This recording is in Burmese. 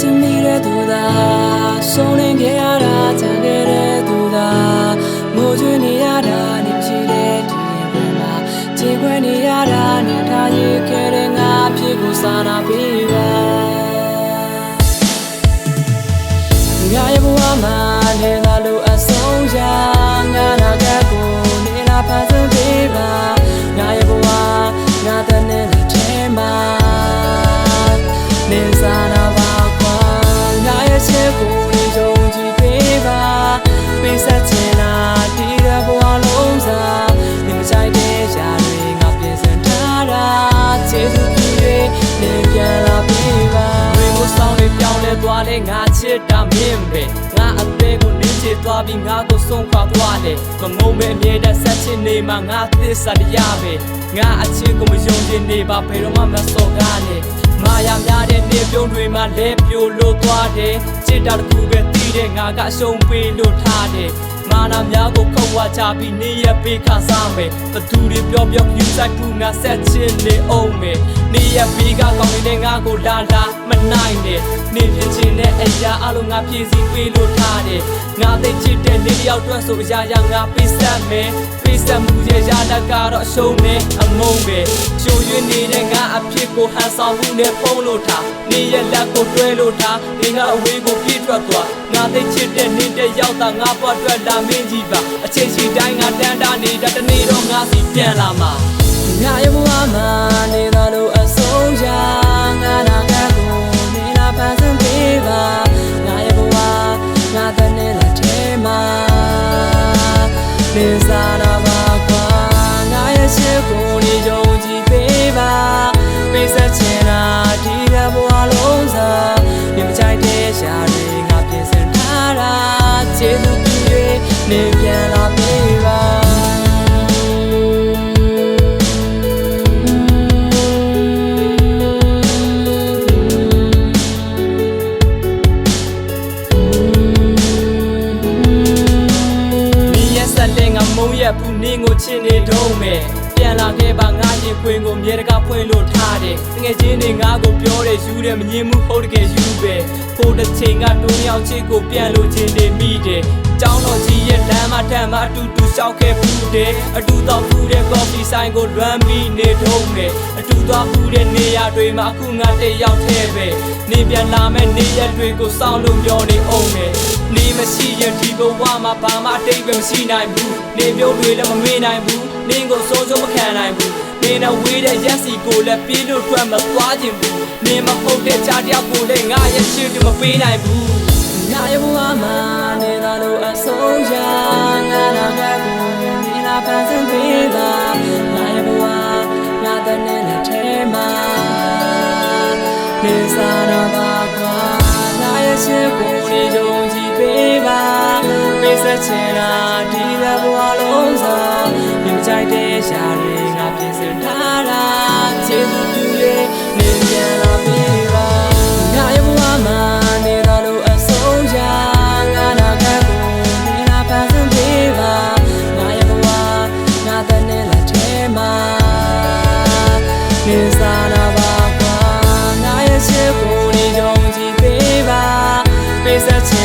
ချင်မိတဲ့သူသာဆုံးနေခဲ့ရတာကြံခဲ့တဲ့သူသာမိုးကျွေးနေရတာနေမရှိတဲ့ဒီရင်မှာခြေခွဲနေရတာနေထားရခဲ့တဲ့ငါဖြစ်ကိုစာနာပေးပါငါရဲ့ဘဝမှာနေလာလို့အဆုံးရငါနာကကိုနေလာဖန်ဆင်းပေးပါငါရဲ့ဘဝငါတဲ့နဲ့ထဲမှာနေစား ပြောင်းလဲသွားလဲငါချစ်တာမင်းပဲငါအသေးကိုနေချစ်သွားပြီးငါကိုဆုံးခွာသွားတယ်မငုံမဲ့အမြဲတမ်းဆက်ချင်နေမှာငါသစ္စာတရားပဲငါအချစ်ကိုမယုံချင်နေပါဘယ်တော့မှမစော်ကားနဲ့မာယာများတဲ့နေပြုံးတွေမှာလဲပြိုလို့သွားတယ်ချစ်တာတစ်ခုပဲတီးတဲ့ငါကအရှုံးပေးလို့ထားတယ် မာနာများကိုခုတ်ဝါချပြီးနေရပေးခါစားမယ်ဘသူတွေပြောပြောယူဆိုင်ကူငါဆက်ချင်နေအောင်မယ်နေရပေးကကောင်းနေတဲ့ငါကိုလာလာမနိုင်နဲ့နေဖြစ်ချင်တဲ့အရာအလုံးငါပြည့်စည်ပေးလို့ထားတယ်ငါသိချစ်တဲ့နေတယောက်အတွက်ဆိုအရာရာငါပေးဆက်မယ်ပေးဆက်မှုရဲ့ရာတကတော့အရှုံးနဲ့အမုန်းပဲချိုးရွေးနေတဲ့ငါအဖြစ် ကိုဟန်ဆောင်မှုနဲ့ပုံလို့ထားနေရလက်ကိုတွဲလို့ထားနေငါအဝေးကိုပြေးထွက်သွားငါသိချစ်တဲ့နေတဲ့ရောက်တာငါဘွားအတွက်လာမင်းကြီးပါအချိန်ရှိတိုင်းငါတန်တာနေတာတနေ့တော့ငါစီပြန်လာမှာငါရဲ့ဘဝမှာနေတာလို့အဆုံးရငါနာကကိုနေလာပန်းစံပေးပါငါရဲ့ဘဝငါတဲ့နေလာထဲမှာနေစားနာပါကွာငါရဲ့ချစ်ကိုနေကြုံကြည့်ပေးပါ ပေးဆက်ချင်တာဒီရဘဝလုံးစားမြင်မကြိုက်တဲ့ရှာတွေငါပြင်ဆင်ထားတာခြေသူပြည့်နေပြန်လာပေးပါနီးရက်ဆက်တဲ့ငါမုံရက်ဘူးနင်းကိုချစ်နေတော့မယ် ပြန်လာခဲ့ပါငါရင်ခွင်ကိုမြေတကာဖွင့်လို့ထားတယ်ငယ်ချင်းတွေငါကိုပြောတယ်ယူတယ်မငြင်းမှုဟုတ်တကယ်ယူပဲဖို့တစ်ချိန်ကတွန်းရောက်ချစ်ကိုပြန်လို့ချင်းနေမိတယ်ကျောင်းတော်ကြီးရဲ့လမ်းမထမ်းမအတူတူရှောက်ခဲ့ဘူးတယ်အတူတော့ဖူးတဲ့ကော်ဖီဆိုင်ကိုလွမ်းပြီးနေတော့မယ်အတူတော့ဖူးတဲ့နေရာတွေမှာအခုငါတည်းရောက်သေးပဲနေပြန်လာမဲ့နေရက်တွေကိုစောင့်လို့ပြောနေအောင်မယ်နေမရှိရင်ဒီ ဘဝမှာဘာမှအတိတ်ပဲမရှိနိုင်ဘူးနေမျိုးတွေလည်းမမေ့နိုင်ဘူးနင်းကိုစိုးစိုးမခံနိုင်ဘူးနေနဲ့ဝေးတဲ့ရက်စီကိုလည်းပြေးလို့ထွက်မသွားခြင်းဘူးနေမဟုတ်တဲ့ချားတယောက်ကိုလည်းငါရဲ့ချစ်တွေမပေးနိုင်ဘူးငါရဲ့ဘဝမှာနေတာလို့အဆုံးရငါနာကကိုနေလာပန်းစံပေးပါငါရဲ့ဘဝငါတဲ့နဲ့လက်ထဲမှာနေစားတော့ပါကွာငါရဲ့ချစ်ကိုနေကြုံကြည့်ပေးပါပေး ဆွဲချင်တာဒီဘဝလုံးစားမြင်ကြိုက်တဲ့ရှာတွေငါပြင်ဆင်ထားတာခြေသူပြူလေးမြင်ပြန်လာပြီပါငါရဲ့ဘဝမှာနေတော်လို့အဆုံးရငါနာခံကိုနေနာပန်းစံပေးပါငါရဲ့ဘဝငါတဲ့နဲ့လက်ထဲမှာမြင်စားတာပါကွာငါရဲ့ချစ်ကိုနေကြုံကြည့်ပေးပါပေးစချ